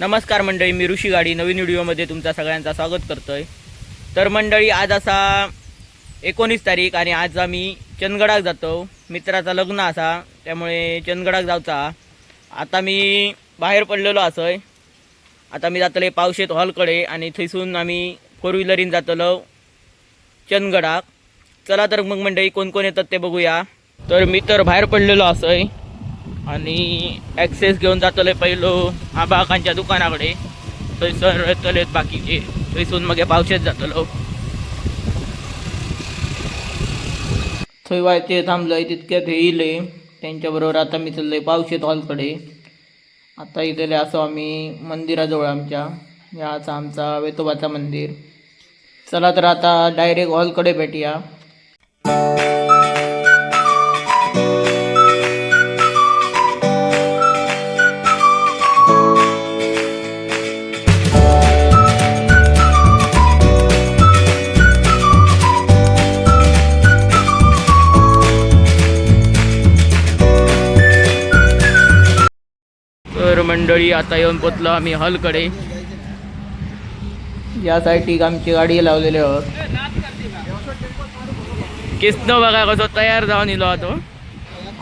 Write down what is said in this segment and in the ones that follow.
नमस्कार मंडळी मी ऋषी गाडी. नवीन व्हिडिओमध्ये तुमचा सगळ्यांचा स्वागत करतो आहे तर मंडळी आज असा एकोणीस तारीख आणि आज आम्ही चंदगडाक जातो. मित्राचा लग्न असा त्यामुळे चंदगडाक जावचा आता मी बाहेर पडलेलो असोय. आता मी जातले पावशेत हॉलकडे आणि थंयसून आम्ही फोर व्हीलरीन जातलो चंदगडाक. चला तर मग मंडळी कोण कोण येतात ते बघूया. तर मी तर बाहेर पडलेलो असय. आणि ॲक्सेस घेऊन जातले पहिलो आबाकांच्या दुकानाकडे. थंयसर येतलेत बाकीचे. थंयसून मग पावशेत जातलो. थंय वायते थांबलंय तितक्यात हे येयले त्यांच्याबरोबर आता मी चाललोय पावशेत हॉलकडे. आता इथले असो आम्ही मंदिराजवळ आमच्या. याचा आमचा वेतोबाचा मंदिर. चला तर आता डायरेक्ट हॉलकडे भेटूया. मंडळी आता येऊन पोचलो आम्ही हॉलकडे. या साईडीक आमची गाडी लावलेली आहोत. किसनं बघा कसं तयार जाऊन इलो तो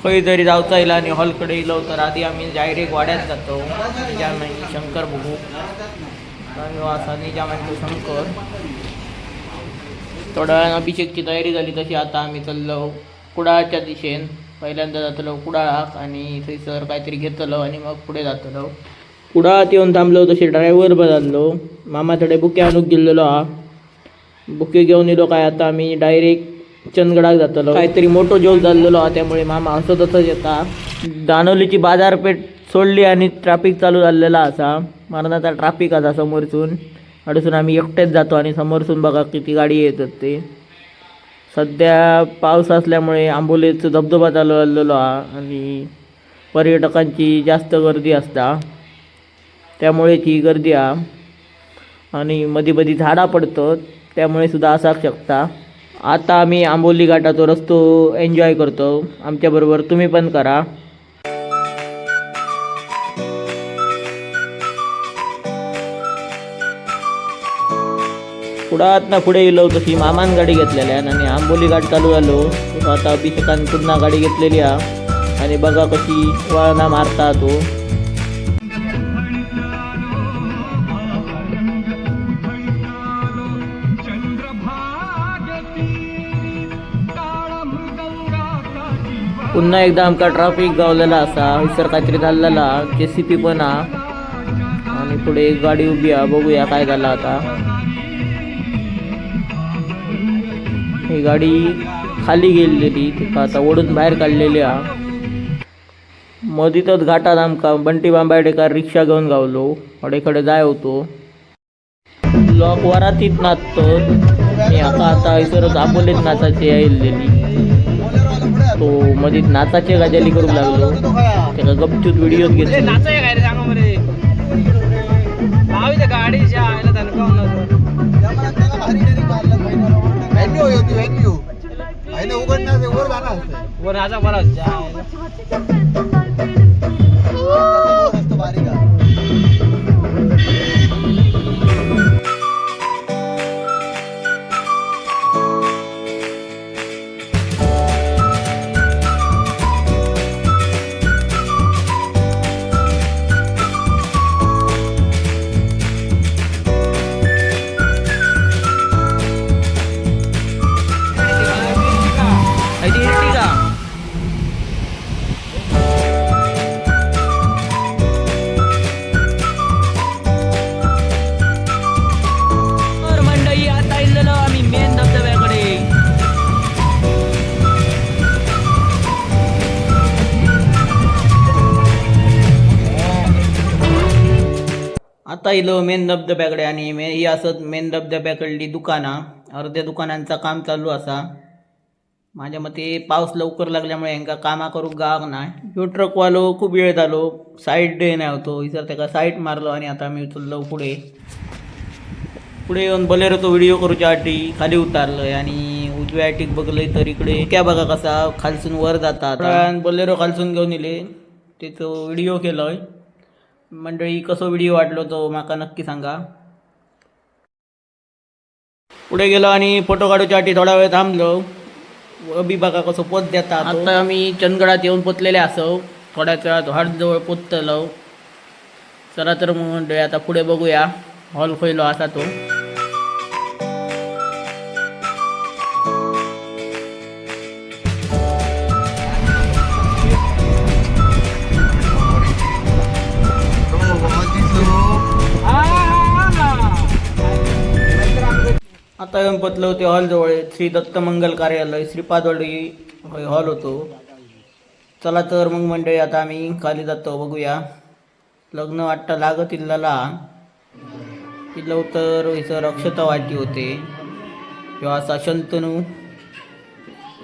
खंय तरी जावचा येयला आणि हॉलकडे येलो तर आधी आम्ही डायरेक्ट वाड्यात जातो. ज्या आणि शंकर बघू. आणि हो असा निजाम शंकर. थोड्या वेळान अभिषेकची तयारी झाली तशी आता आम्ही चाललो कुडाळच्या दिशेन. पहिल्यांदा जातलो कुडाळाक आणि थंयसर काहीतरी घेतलो आणि मग पुढे जातलो. कुडाळात येऊन थांबलो तशी ड्रायव्हर बदललो मामा थोडे बुके आणूक गेल्लेलो हा. बुके घेऊन येलो काय आता आम्ही डायरेक्ट चंदगडाक जातलो. काहीतरी मोठो जोक जाल्लेलो हा त्यामुळे मामा असो तसोच येता. दानोलीची बाजारपेठ सोडली आणि ट्रॅफिक चालू झालेला असा. मरणाचा ट्रॅफिक असा समोरसून अडसून आम्ही एकटेच जातो आणि समोरसून बघा किती गाडी येतात ते. सध्या पाऊस असल्यामुळे आंबोलीचा धबधबा चालू आलेलो हा आणि पर्यटकांची जास्त गर्दी असता. त्यामुळे ती गर्दी हा आणि मधी मधी झाडा पडतात त्यामुळे सुद्धा असाक शकता. आता आम्ही आंबोली घाटाचो रस्तो एन्जॉय करतो. आमच्याबरोबर तुम्ही पण करा. पुढात ना पुढे गेलो तशी मामान गाडी घेतलेल्या आणि आंबोली घाट चालू झालो. आता अभिषेकान पुन्हा गाडी घेतलेली हा आणि बघा कशी वळणा मारता तो. पुन्हा एकदा आमका ट्रॅफिक गावलेला असा. हयसर काहीतरी झालेला. जे सी पी पण हा. आणि पुढे एक गाडी उभी आहे. बघूया काय झालं आता. ही गाडी खाली गेलेली तिथं आता ओढून बाहेर काढलेली हा मधीतच घाटात आमका बंटी बांबाडेकार रिक्षा घेऊन गावलो. कडेकडे जाय होतो. लोक वरातीत नाचतो आणि आता आता हयसरच आपोलीत नाचाची आयलेली तो मधीत नाचाचे गाजाली करू लागलो. त्याला गपचूत व्हिडिओ घेतले. व्हॅल्यू होती व्हॅल्यू आहे ना उघडणार वर जाणार असतं वर नाचा बरा आता इलो मेन धबधब्याकडे आणि मे ही असत मेन धबधब्याकडली दुकाना. अर्ध्या दुकानांचा काम चालू असा. माझ्या मते पाऊस लवकर लागल्यामुळे यांका कामा करूंक गाव नाही. ह्यो ट्रकवालो खूप वेळ झालो. साईड डे नाही होतो. इसर त्याका साईट मारलो आणि आता मी उचललो पुढे. पुढे येऊन बलेरोचो व्हिडिओ करूच्या आठी खाली उतारलोय आणि उजव्या आटीक बघलंय तर इकडे क्या बघा कसा खालसून वर जाता बलेरो खालसून घेऊन इले. तेचो व्हिडिओ केलोय. मंडळी कसो व्हिडिओ वाटलो तो माका नक्की सांगा. पुढे गेलो आणि फोटो काढूच्यासाठी थोडा वेळ थांबलो. अबी कसो पोत देता आता आम्ही चंदगडात येऊन पोचलेले असो. थोड्याच वेळात हॉट जवळ पोचतलो चला तर मग मंडळी आता पुढे बघूया. हॉल खयलो असा तो. आता येऊन पोचलो ते हॉलजवळ श्री दत्तमंगल कार्यालय श्रीपादवाडी हॉल होतो. चला तर मग मंडळी आता आम्ही खाली जातो बघूया. लग्न वाटतं लागत इल्लाला. इल्लव तर हिचं अक्षता वाटी होते. किंवा असा शंतनू.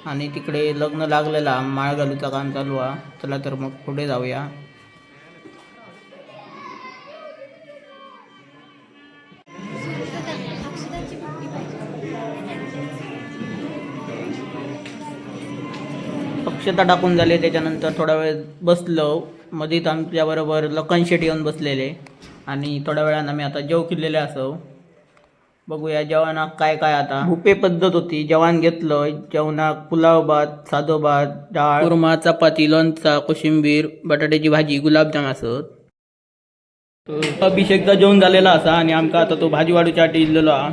आणि तिकडे लग्न लागलेला माळ घालूचा काम चालू आहे. चला तर मग पुढे जाऊया. अक्षता टाकून झाले त्याच्यानंतर थोडा वेळ बसलो. मधीत आमच्याबरोबर लखन शेट येऊन बसलेले. आणि थोड्या वेळानं आम्ही आता जेव किल्लेले असो. बघूया जेवणाक काय काय आता. भुपे पद्धत होती. जेवण घेतलं. जेवणाक पुलाव भात साधो भात डाळ. कुर्मा चपाती लोणचा कोशिंबीर बटाट्याची भाजी गुलाबजाम असत तो अभिषेकचा जेवण झालेला असा आणि आमका आता तो भाजी वाढूच्यासाठी इल्लेलो हा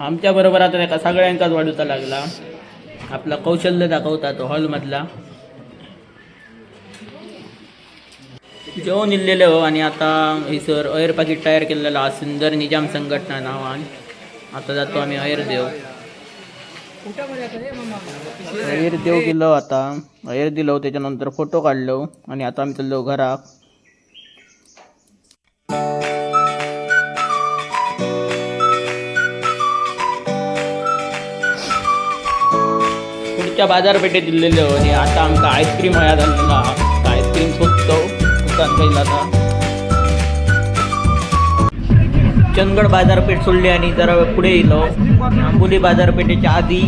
आमच्या बरोबर आता सगळ्यांकाच वाढूचा लागला. आपला कौशल्य दाखवता तो हॉलमधला. जेवण इल्लेले हो आणि आता सर अयर पाकिट तयार केलेला हा सुंदर निजाम संघटना नावान आता जातो आम्ही अयर देव. अयर देव गेलो आता. अयर दिलो त्याच्यानंतर फोटो काढलो आणि आता आम्ही चाललो घराक पुढच्या बाजारपेठेत दिलेले आणि आता आमचा आईस्क्रीम हया झालेला आईस्क्रीम सोदतो आता चंदगड बाजारपेठ सोडली आणि जरा वेळ पुढे येलो. आंबोली बाजारपेठेच्या आधी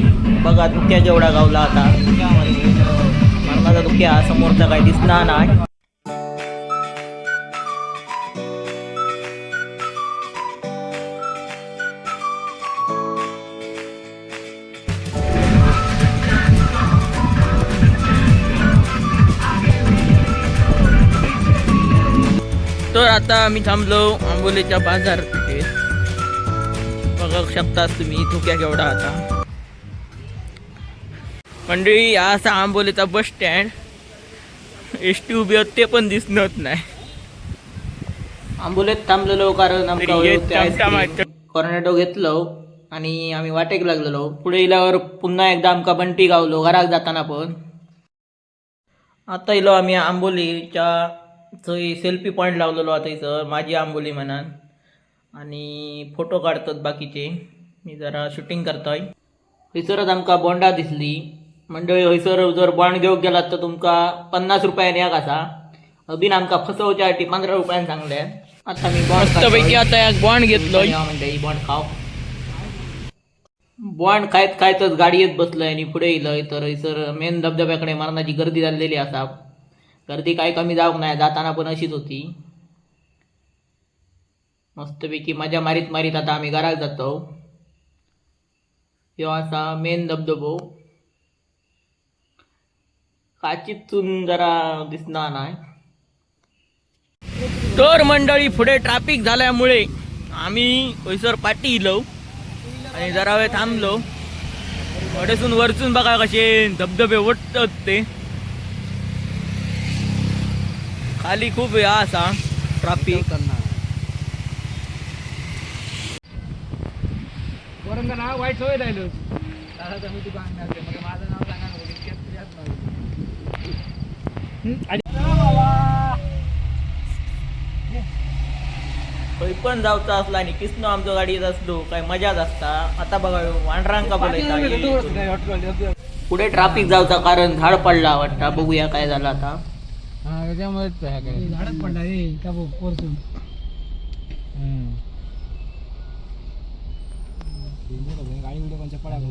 बघा धुक्या जेवढा गावला आता. मरणाचा धुक्या समोरचा काही दिसणार नाही. आता आम्ही थांबलो आंबोलीच्या बाजारपेठेत बघू शकताच तुम्ही धुक्या केवढा आता. मंडळी हा असा आंबोलीचा बस स्टँड एस टी उभी होत ते पण दिसत नाही. आंबोलीत थांबलेलो कारण कॉर्नेटो घेतलो आणि आम्ही वाटेक लागलेलो. पुढे गेल्यावर पुन्हा एकदा आमका बंटी गावलो घराक जाताना पण. आता इलो आम्ही आंबोलीच्या थंय सेल्फी पॉईंट लावलेलो आता थंयसर माझी आंबोली म्हणान आणि फोटो काढतात बाकीचे. मी जरा शूटिंग करतोय. हयसरच आमकां बोंडा दिसली. मंडळी हयसर जर बॉन्ड घेवंक गेलात तर तुमकां पन्नास रुपयान एक आसा. अबीन आमकां फसवच्या साठी पंधरा रुपयान सांगले. आता मी बॉन्ड पैकी आता एक बॉन्ड घेतलो मंडळी बॉन्ड खाव बॉन्ड खायत खायतच गाडयेत बसलंय आणि पुढे येयलंय तर हयसर मेन धबधब्याकडे मरणाची गर्दी झालेली असा गर्दी काय कमी जावक नाही जाताना पण अशीच होती. मस्तपैकी मजा मारीत मारीत आता आम्ही घरात जातो. ह्यो असा मेन धबधबो. काचीतून जरा दिसणार नाही तर मंडळी पुढे ट्रॅफिक झाल्यामुळे आम्ही हयसर पाटी इलो आणि जरा वेळ थांबलो. वडेसून वरचून बघा कसे धबधबे ओढतात ते. खाली खूप हे. असा ट्रॅफिक नाव वाईट सवय राहिलो. दादा तर मी तुका आणणार ते. मग माझं नाव सांगा नको इतक्यात तुझ्याच नाव. हम्म, आणि- खंय पण जावचा असला आणि किसनो आमचो गाडीत असलो काय मजाच असता. आता बघा वांढरांका बोलायचा पुढे ट्रॅफिक जावचा कारण झाड पडला वाटता. बघूया काय झालं आता. त्याच्यामुळेच ह्या काय. झाडच पडला रे का बघ.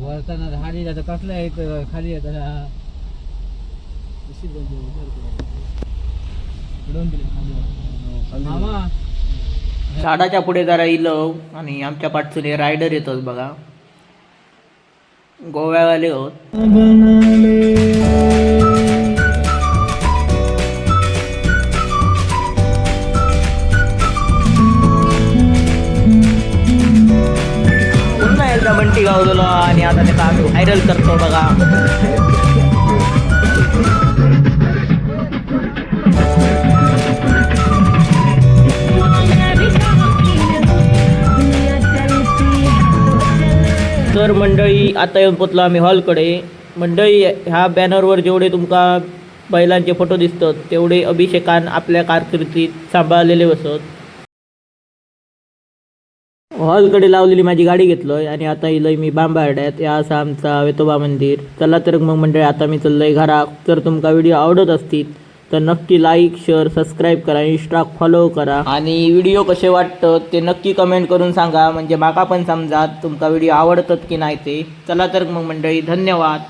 वरताना झाडी जातं कसलं आहे इथं, खाली येतं दोन दिले मामा. झाडाच्या पुढे जरा इलव आणि आमच्या पाठचुले रायडर येतोच बघा. गोव्यावाले होत. व्हायरल करतो बघा. तर मंडळी आता येऊन पोचलो आम्ही हॉलकडे. मंडळी ह्या बॅनरवर जेवढे तुमका बैलांचे फोटो दिसतात तेवढे अभिषेकान आपल्या कारकिर्दीत सांभाळलेले असत हॉलकडे लावलेली माझी गाडी घेतलोय आणि आता इलोय मी बांबार्ड्यात या असा आमचा वेतोबा मंदिर. चला तर मग मंडळी आता मी चाललोय घरा जर तुमका व्हिडिओ आवडत असतील तर नक्की लाईक शेअर सबस्क्राईब करा इंस्टा फॉलो करा. आणि व्हिडिओ कसे वाटतं ते नक्की कमेंट करून सांगा. म्हणजे माका पण समजा तुमका व्हिडिओ आवडतात की नाही ते. चला तर मग मंडळी धन्यवाद.